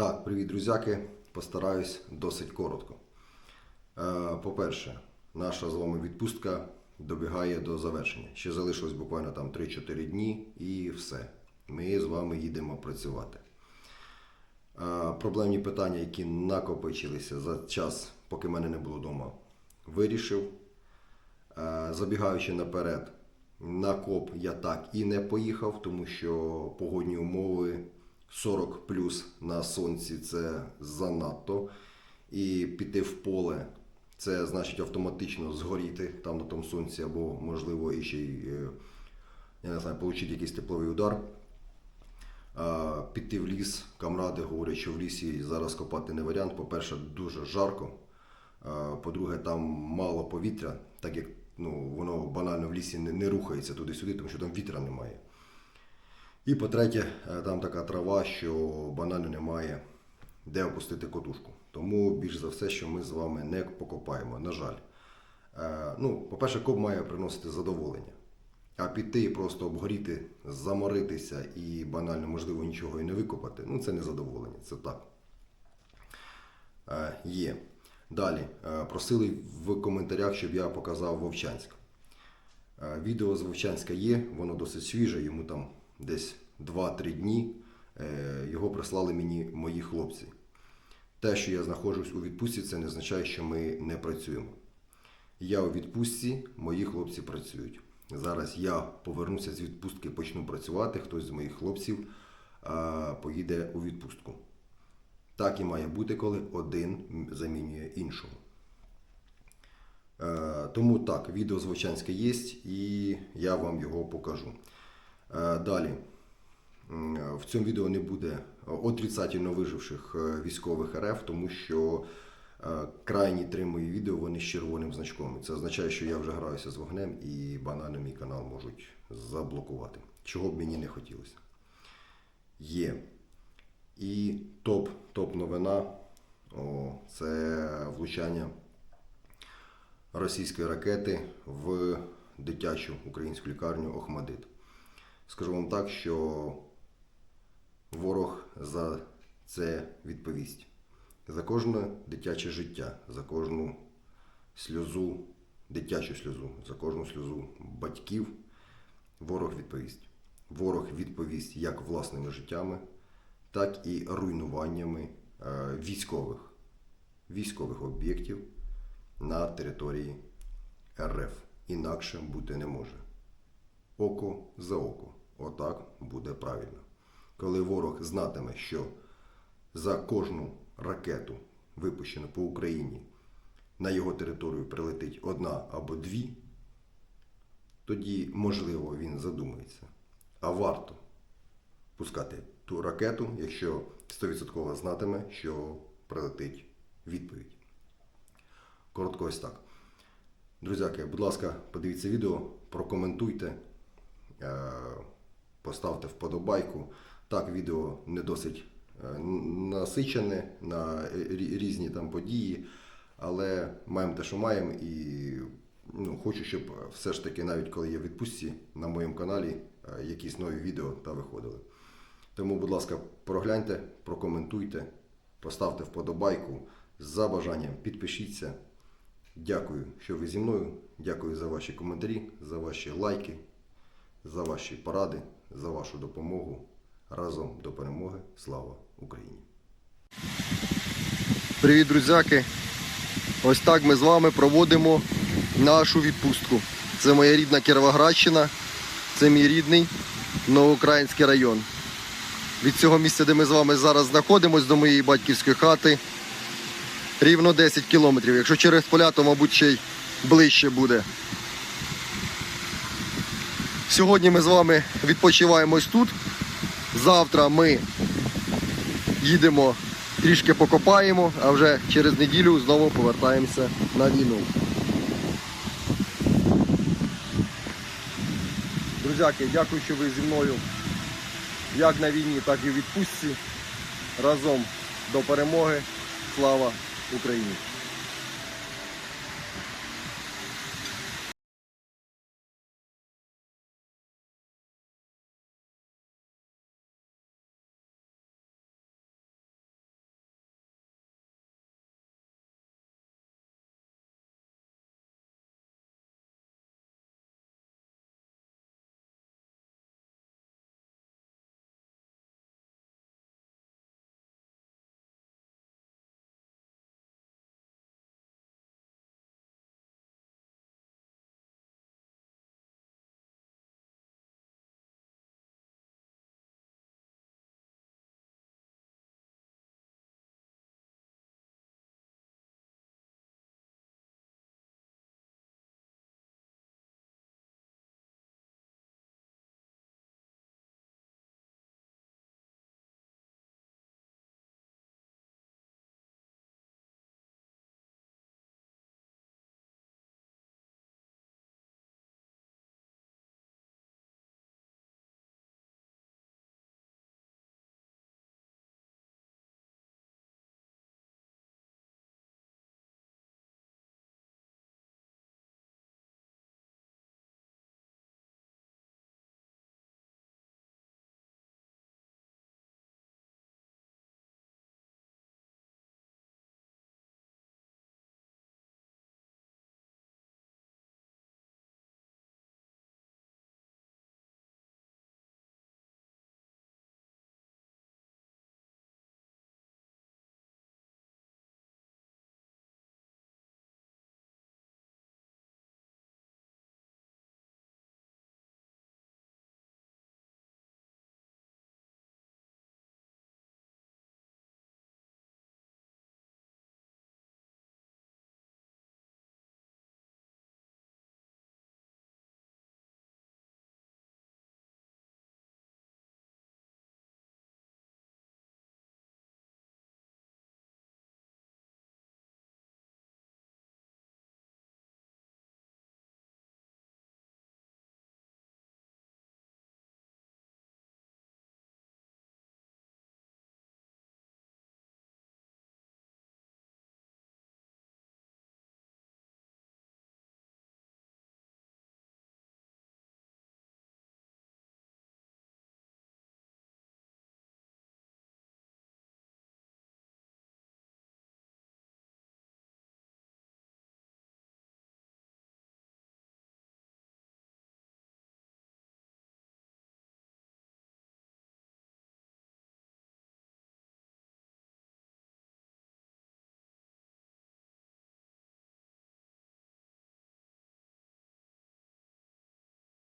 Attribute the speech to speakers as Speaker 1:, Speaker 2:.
Speaker 1: Так, привіт, друзяки. Постараюсь досить коротко. Е, По-перше, наша з вами відпустка добігає до завершення. Ще залишилось буквально там 3-4 дні і все. Ми з вами їдемо працювати. Е, Проблемні питання, які накопичилися за час, поки мене не було вдома, вирішив. Е, Забігаючи наперед, на коп я так і не поїхав, тому що погодні умови 40 плюс на сонці це занадто. І піти в поле це значить автоматично згоріти там на тому сонці, або, можливо, і ще й, е, я не знаю, отримати якийсь тепловий удар. Піти в ліс, камради говорять, що в лісі зараз копати не варіант. По-перше, дуже жарко. По-друге, там мало повітря, так як ну, воно банально в лісі не, не рухається туди-сюди, тому що там вітра немає. І по-третє, е, там така трава, що банально немає де опустити котушку. Тому більш за все, що ми з вами не покопаємо, на жаль. Е, Ну, по-перше, коп має приносити задоволення. А піти і просто обгоріти, заморитися і банально, можливо, нічого і не викопати, ну це не задоволення, це так. Е, Є. Далі. Просили в коментарях, щоб я показав Вовчанськ. Відео з Вовчанська є, воно досить свіже, йому там десь 2-3 дні. Е, Його прислали мені мої хлопці. Те, що я знаходжусь у відпустці, це не означає, що ми не працюємо. Я у відпустці, мої хлопці працюють. Зараз я повернуся з відпустки, почну працювати. Хтось з моїх хлопців е, поїде у відпустку. Так і має бути, коли один замінює іншого. Е, Тому так, відео з Вовчанська є, і я вам його покажу. Е, Далі. В цьому відео не буде отрицательно виживших е, військових РФ, тому що е, крайні три мої відео вони з червоним значком. Це означає, що я вже граюся з вогнем і банально мій канал можуть заблокувати. Чого б мені не хотілося. Є. І топ, топ новина о, це влучання російської ракети в дитячу українську лікарню Охмадит. Скажу вам так, що ворог за це відповість. За кожне дитяче життя, за кожну сльозу, дитячу сльозу, за кожну сльозу батьків ворог відповість. Ворог відповість як власними життями, так і руйнуваннями е, військових, військових об'єктів на території РФ. Інакше бути не може. Око за око. Отак буде правильно. Коли ворог знатиме, що за кожну ракету, випущену по Україні, на його територію прилетить одна або дві, тоді, можливо, він задумається. А варто пускати ту ракету, якщо 100% знатиме, що прилетить відповідь. Коротко ось так. Друзяки, будь ласка, подивіться відео, прокоментуйте, е, поставте вподобайку. Так, відео не досить е, насичене на різні там події, але маємо те, що маємо, і ну, хочу, щоб все ж таки, навіть коли в відпустці, на моєму каналі е, якісь нові відео та виходили. Тому, будь ласка, прогляньте, прокоментуйте, поставте вподобайку. За бажанням підпишіться. Дякую, що ви зі мною. Дякую за ваші коментарі, за ваші лайки, за ваші поради, за вашу допомогу. Разом до перемоги. Слава Україні! Привіт, друзяки! Ось так ми з вами проводимо нашу відпустку. Це моя рідна Кіровоградщина, це мій рідний Новоукраїнський район. Від цього місця, де ми з вами зараз знаходимося, до моєї батьківської хати, рівно 10 кілометрів. Якщо через поля, то, мабуть, ще й ближче буде. Сьогодні ми з вами відпочиваємо ось тут. Завтра ми їдемо, трішки покопаємо, а вже через неділю знову повертаємося на війну. Друзяки, дякую, що ви зі мною як на війні, так і в відпустці. Разом до перемоги. Слава Україні!